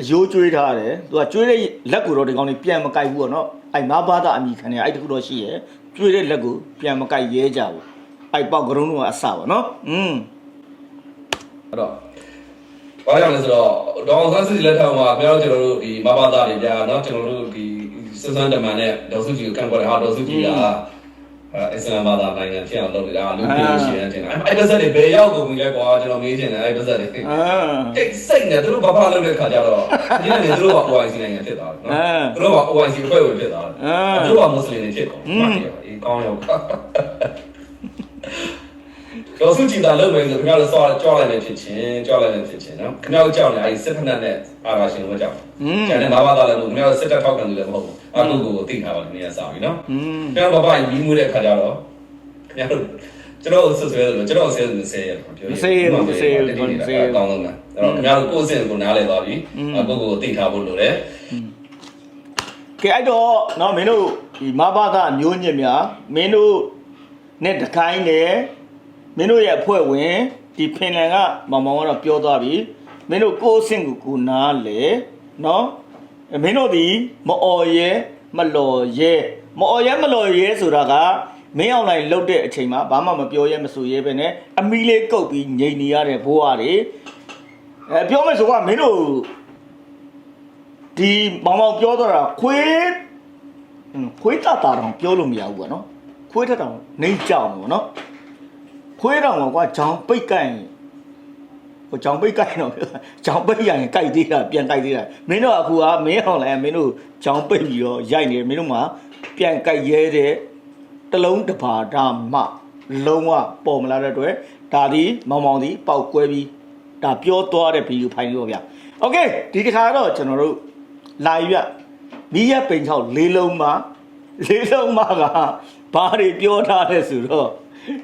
အယိုးကျွေးထားတယ်သူကကျွေးတဲ့လက်ကိုတော့ဒီကောင်လေးပြန်မကြိုက်ဘူးပေါ့နော်အဲမဘာသာအမိခံနေအဲ့တခုတော့ရှိရယ်ကျွေးတဲ့လက်ကိုပြန်မကြိုက်ရဲကြဘူးအဲ့ပေါက်ကရုံးတော့အဆပါနော်อืมအဲ့တော့ဘာကြောင့်လဲဆိုတော့ဒေါအောင်ဆန်းစုကြည်လက်ထက်မှာပြောတော့ကျွန်တော်တို့ဒီမဘာသာတွေကြာနော်ကျွန်တော်တို့ဒီ စစန်တမန်နဲ့ဒေါ်စုကြည်ကိုကန့်ကွက်တယ်ဟာဒေါ်စုကြည်ကအဲအစ္စလာမ်ဘာသာနိုင်ငံဖြစ်အောင်လုပ်နေတာလူမျိုးရှိတယ်တင်တယ်အဲ့ဒါစက်တွေဘယ်ရောက်ကုန်ပြီလဲကွာကျွန်တော်မေးချင်တယ်အဲ့ဒါစက်တွေအာတိတ်စိတ်နဲ့သူတို့ဘာဘာလုပ်တဲ့ခါကျတော့ဒီနေ့သူတို့က OIC နိုင်ငံဖြစ်သွားတယ်နော်သူတို့က OIC အဖွဲ့ဝင်ဖြစ်သွားတယ်သူတို့ကမွတ်စလင်တွေဖြစ်ကုန်မှတ်ရအေးကောင်းရောက်တော့စုကြည်တာလုပ်မယ်ဆိုခင်ဗျားတို့စောကြွားလိုက်နေဖြစ်ချင်းကြွားလိုက်နေဖြစ်ချင်းနော်ခင်ဗျားတို့ကြောက်နေအဲ့ဒီစစ်ဖက်နဲ့အာရာရှင်တို့ကြောက်ကျန်တဲ့ဘာဘာသားလည်းမဟုတ်ခင်ဗျားတို့စစ်တပ်ထောက်ခံတယ်လည်းမဟုတ်ဘူး အခုကိုသိထားပါလိမ့်မယ်စားပြီနော် อืม ခင်ဗျားဘာဘာညီးမှုတဲ့ခါကျတော့ခင်ဗျားတို့ကျွန်တော်ဆွဆွဲလို့ကျွန်တော်ဆဲလို့ဆဲရတယ်ပြောရအကောင်းဆုံးလားအဲ့တော့ခင်ဗျားတို့ကိုယ့်အစ်ကိုနားလဲသွားပြီအခုကိုသိထားဖို့လိုတယ် ကဲအဲ့တော့เนาะမင်းတို့ဒီမဘာသာမျိုးညစ်များမင်းတို့နဲ့တခိုင်းနဲ့မင်းတို့ရဲ့အဖွဲ့ဝင်ဒီဖင်လန်ကမောင်မောင်ကတော့ပြောသွားပြီမင်းတို့ကိုယ်အဆင့်ကိုကိုနားလေเนาะ မင်းတို့ဒီမအော်ရဲမလော်ရဲမအော်ရဲမလော်ရဲဆိုတာကမင်းအောင်လိုက်လှုပ်တဲ့အချိန်မှာဘာမှမပြောရဲမဆိုရဲပဲနဲ့အမီလေးကုတ်ပြီးငြိမ်နေရတဲ့ဘိုးဟာတွေအဲပြောမယ်ဆိုကမင်းတို့ဒီမောင်မောင်ပြောတော့တာခွေးဟွန်းခွေးတတာတောင်ပြောလို့မရဘူးကွာနော်ခွေးတတောင်နှိမ့်ကြောင်ပေါ့နော်ခွေးတောင်ကွာဂျောင်ပိတ်ကိုင် ဟိုဂျောင်ပိတ်ကိုင်တော့ဂျောင်ပိတ်ရရင်ကြိုက်သေးတာပြန်ကြိုက်သေးတာမင်းတို့အခုကမင်းအောင်လည်းမင်းတို့ဂျောင်ပိတ်ပြီးတော့ရိုက်နေတယ်မင်းတို့မှပြန်ကြိုက်ရဲတဲ့တလုံးတစ်ပါဒါမှလုံးဝပေါ်မလာတဲ့အတွက်ဒါဒီမောင်မောင်ဒီပေါက်ကွဲပြီးဒါပြောသွားတဲ့ဗီဒီယိုဖိုင်လေးပေါ့ဗျာโอเคဒီတစ်ခါတော့ကျွန်တော်တို့ လာရွက်မိရပိန်ချောက်လေးလုံးမှာလေးလုံးမှာကဘာတွေပြောထားလဲဆိုတော့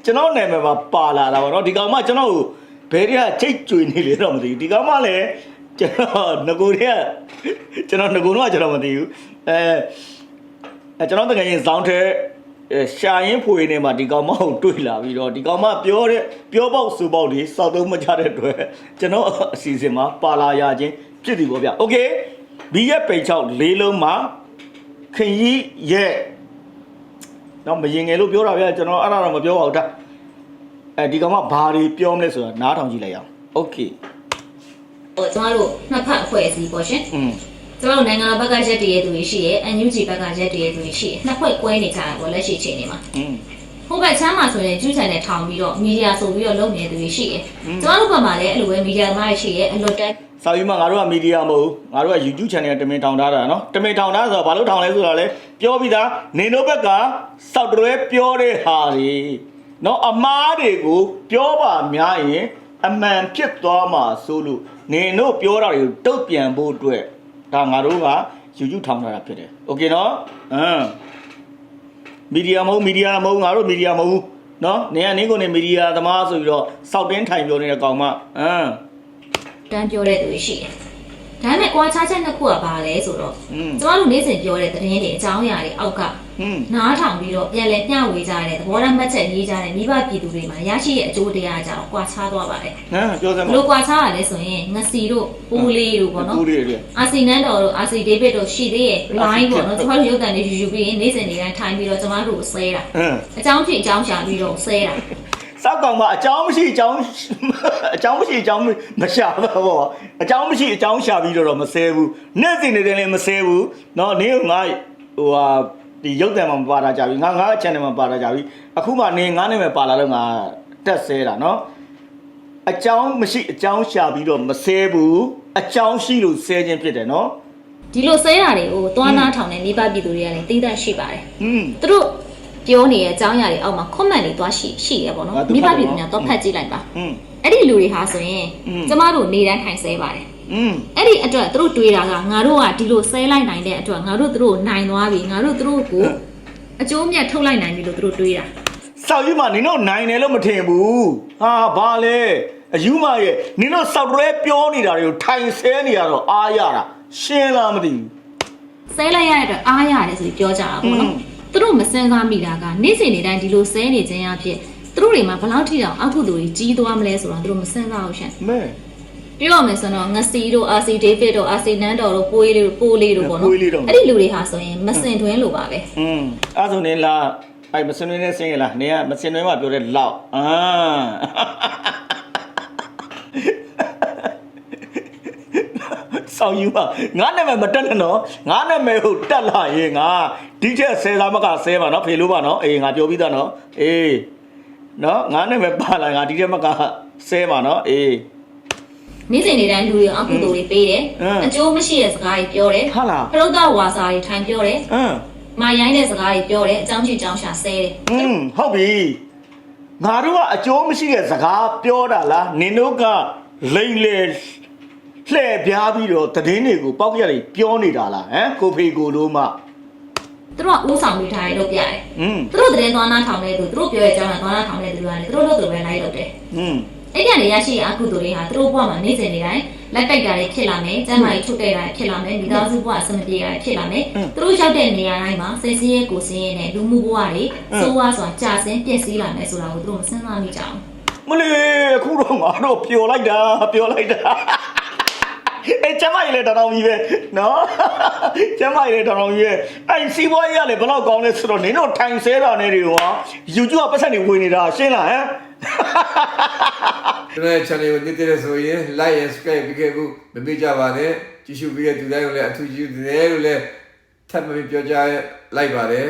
ကျွန်တော်နာမည်မှာပါလာတာပေါ့နော်ဒီကောင်မကျွန်တော်ကို ဘယ်တည်းကချိတ်ကျွေနေလေတော့မသိဘူးဒီကောင်မလည်းကျွန်တော်ငကိုတည်းကကျွန်တော်ငကိုတော့ကျွန်တော်မသိဘူးအဲအဲကျွန်တော်တကယ်ရင်ဇောင်းထဲအဲရှာရင်ဖွေနေမှာဒီကောင်မကိုတွေ့လာပြီးတော့ဒီကောင်မပြောတဲ့ပြောပေါက်စူပေါက်တွေစောက်သုံးမကြတဲ့အတွက်ကျွန်တော်အစီအစဉ်မှာပါလာရခြင်းဖြစ်ပြီပေါ့ဗျโอเค ဘီရဲ့ပိန်ချောက်လေးလုံးမှာခင်ကြီးရဲ့တော့မရင်ငယ်လို့ပြောတာဗျာကျွန်တော်အဲ့ဒါတော့မပြောပါဘူးဒါ အဲဒီကောင်ကဘာတွေပြောမလဲဆိုတာနားထောင်ကြည့်လိုက်အောင်โอเค ဟိုကျမတို့နှစ်ဖက်အဖွဲ့အစည်းပေါ့ရှင် อืม ကျမတို့နိုင်ငံတော်ဘက်ကရက်တည်ရသူတွေရှိရဲ NUG ဘက်ကရက်တည်ရသူတွေရှိရဲနှစ်ဖွဲ့ကွဲနေကြတာပေါ့လက်ရှိချိန်နေမှာ อืม ဟိုဘက်ချမ်းမှာဆိုရင်ကျူးချန်နဲ့ထောင်ပြီးတော့မီဒီယာဆိုပြီးတော့လုပ်နေတဲ့သူတွေရှိရဲကျမတို့ဘက်မှာလည်းအဲ့လိုပဲမီဒီယာသမားတွေရှိရဲအလွတ်တက် စာပြီးမှငါတို့ကမီဒီယာမဟုတ်ဘူးငါတို့က YouTube channel တမင်ထောင်ထားတာเนาะတမင်ထောင်ထားဆိုတော့ဘာလို့ထောင်လဲဆိုတော့လေပြောပြီးသားနေတို့ဘက်ကစောက်တွဲပြောတဲ့ဟာတွေ เนาะအမားတွေကိုပြောပါများရင်အမှန်ဖြစ်သွားမှာဆိုလို့နေတို့ပြောတာတွေကိုတုတ်ပြန်ဖို့အတွက်ဒါငါတို့က YouTube ထောင်ထားတာဖြစ်တယ်โอเคเนาะအမ်မီဒီယာမဟုတ်မီဒီယာမဟုတ်ငါတို့မီဒီယာမဟုတ်เนาะနေကနေကိုနေမီဒီယာသမားဆိုပြီးတော့စောက်တင်းထိုင်ပြောနေတဲ့ကောင်မအမ် တန်းပြောတဲ့သူတွေရှိရဲဒါပေမဲ့ကွာခြားချက်နှစ်ခုကဘာလဲဆိုတော့ อืม ကျမတို့နေ့စဉ်ပြောတဲ့သတင်းတွေအကြောင်းအရာတွေအောက်က อืม နားထောင်ပြီးတော့ပြန်လည်မျှဝေကြတဲ့သဘောထားမှတ်ချက်ရေးကြတဲ့မိဘပြည်သူတွေမှာရရှိတဲ့အကျိုးတရားအကြောင်းကွာခြားသွားပါတယ် ဟမ်ပြောစမ်း ဘ ပါ လို့ကွာခြားရလဲဆိုရင်ငစီတို့ပူလေးတို့ပေါ့နော် ဦးလေးတွေ အာစီနန်တော်တို့အာစီဒေးဗစ်တို့ရှိသေးရဲ့ line ပေါ့နော်ကျမတို့ရုပ်တံတွေယူယူပြီးရင်နေ့စဉ်နေ့တိုင်းထိုင်ပြီးတော့ကျမတို့ကိုဆဲတာ ဟမ် အကြောင်းဖြစ်အကြောင်းရှာပြီးတော့ဆဲတာ စောက်ကောင်မအကြောင်းမရှိအကြောင်းအကြောင်းမရှိအကြောင်းမရှာတော့ဘောအကြောင်းမရှိအကြောင်းရှာပြီးတော့မဆဲဘူးနေ့စဉ်နေ့တိုင်းလည်းမဆဲဘူးเนาะနင်းကငါဟိုဟာ ဒီရုပ်တံမှာပါတာကြပြီငါငါ channel မှာပါတာကြပြီအခုမှနင်းငါနဲ့ပဲပါလာတော့ငါတက်ဆဲတာเนาะအကြောင်းမရှိအကြောင်းရှာပြီးတော့မဆဲဘူးအကြောင်းရှိလို့ဆဲခြင်းဖြစ်တယ်เนาะ ဒီလိုဆဲတာတွေကိုသွားနာထောင်တဲ့မိဘပြည်သူတွေကလည်းသိတတ်ရှိပါတယ် อืม သူတို့ပြောနေတဲ့အကြောင်းအရာတွေအောက်မှာ comment တွေသွားရှိရှိရပေါ့နော် ငါသူ မိ ဖ ဘ တ်တယ် ပြည်သူများတော့ဖတ်ကြည့်လိုက်ပါ อืม အဲ့ဒီလူတွေဟာဆိုရင် อืม ကျမတို့နေတိုင်းထိုင်ဆဲပါတယ် อืม အဲ့ဒီအတွက်သူတို့တွေးတာကငါတို့ကဒီလိုဆဲလိုက်နိုင်တဲ့အတွက်ငါတို့သူတို့နိုင်သွားပြီငါတို့သူတို့ကိုအကျိုးမြတ်ထုတ်လိုက်နိုင်ပြီလို့သူတို့တွေးတာစောက်ကြီးမှနင်တို့နိုင်တယ်လို့မထင်ဘူးဟာဘာလဲအယူမရဲ့နင်တို့စောက်ရဲပြောနေတာတွေကိုထိုင်ဆဲနေရတော့အားရတာရှင်းလားမသိဘူးဆဲလိုက်ရတဲ့အတွက်အားရတယ်ဆိုပြီးပြောကြတာပေါ့နော်သူတို့မစင်စားမိတာကနေ့စဉ်နေ့တိုင်းဒီလိုဆဲနေခြင်းအဖြစ်သူတို့တွေမှာဘယ်လောက်ထိတောင်အကုသိုလ်ကြီးကြီးသွားမလဲဆိုတာသူတို့မစင်စားဘူးရှင်မဲ ပြောရမယ်ဆိုတော့ငစီတို့အာစီဒေးဗစ်တို့အာစီနန်တော်တို့ပိုးလေးတို့ပိုးလေးတို့ပေါ့နော်ပိုးလေးတို့အဲ့ဒီလူတွေဟာဆိုရင်မစင်တွင်းလိုပါပဲอืมအဲ့ဆိုနေလားအဲ့မစင်တွင်းနဲ့ဆင်းရလားနေကမစင်တွင်းမှာပြောတဲ့လောက်အာဆောင်ယူပါငါနာမည်မတက်နဲ့နော်ငါနာမည်ကိုတက်လာရင်ငါဒီချက်ဆဲသားမကဆဲပါနော်ဖေလို့ပါနော်အေးငါပြောပြီးသားနော်အေးနော်ငါနာမည်ပါလာငါဒီချက်မကဆဲပါနော်အေး နေ့စဉ်နေ့တိုင်းလူတွေအကုသိုလ်တွေပေးတယ် အင်း အကျိုးမရှိတဲ့စကားတွေပြောတယ် ဟာလား ပရုဒ္ဒဝါစာတွေထိုင်ပြောတယ် အင်း မာရိုင်းတဲ့စကားတွေပြောတယ်အကြောင်းကြည့်အကြောင်းရှာဆဲတယ် อืมဟုတ်ပြီငါတို့ကအကျိုးမရှိတဲ့စကားပြောတာလားနင်တို့ကလိမ့်လေလှဲ့ပြားပြီးတော့သတင်းတွေကိုပောက်ရက်တွေပြောနေတာလားဟမ်ကိုဖေကိုတို့မှ သူတို့ကဥဆောင်ပြီးထားတယ်လို့ပြတယ် อืม သူတို့သတင်းသွားနာထောင်တဲ့သူသူတို့ပြောတဲ့အကြောင်းကသွားနာထောင်တဲ့သူကလည်းသူတို့လို့သူပဲလိုက်လုပ်တယ် อืม အဲ့ဒီကနေရရှိတဲ့အကုသိုလ်တွေဟာသူတို့ဘဝမှာနေ့စဉ်နေ့တိုင်းလက်တိုက်တာတွေဖြစ်လာမယ်၊ကျန်းမာရေးထုတ်တဲ့တာတွေဖြစ်လာမယ်၊မိသားစုဘဝအဆင်မပြေတာတွေဖြစ်လာမယ်။သူတို့ရောက်တဲ့နေရာတိုင်းမှာစိတ်ဆင်းရဲကိုယ်ဆင်းရဲနဲ့လူမှုဘဝတွေစိုးဝါစွာကြာဆင်းပျက်စီးလာမယ်ဆိုတာကိုသူတို့မစဉ်းစားမိကြအောင်မလေးအခုတော့ငါတော့ပျော်လိုက်တာပျော်လိုက်တာအဲကျမကြီးလေတောင်တောင်ကြီးပဲနော်ကျမကြီးလေတောင်တောင်ကြီးပဲအဲ့စီးပွားရေးကလည်းဘယ်တော့ကောင်းလဲဆိုတော့နင်တို့ထိုင်ဆဲတာနဲ့တွေဟော YouTube ကပတ်ဆက်နေဝင်နေတာရှင်းလားဟမ် ကျွန်တော်ရဲ့ channel ကိုနေ့တည်းရဆိုရင် like and subscribe ပြီးခဲ့ခုမမေ့ကြပါနဲ့ကြည့်ရှုပြီးတဲ့သူတိုင်းကိုလည်းအထူးကျေးဇူးတင်တယ်လို့လည်းထပ်မံပြောကြားလိုက်ပါတယ်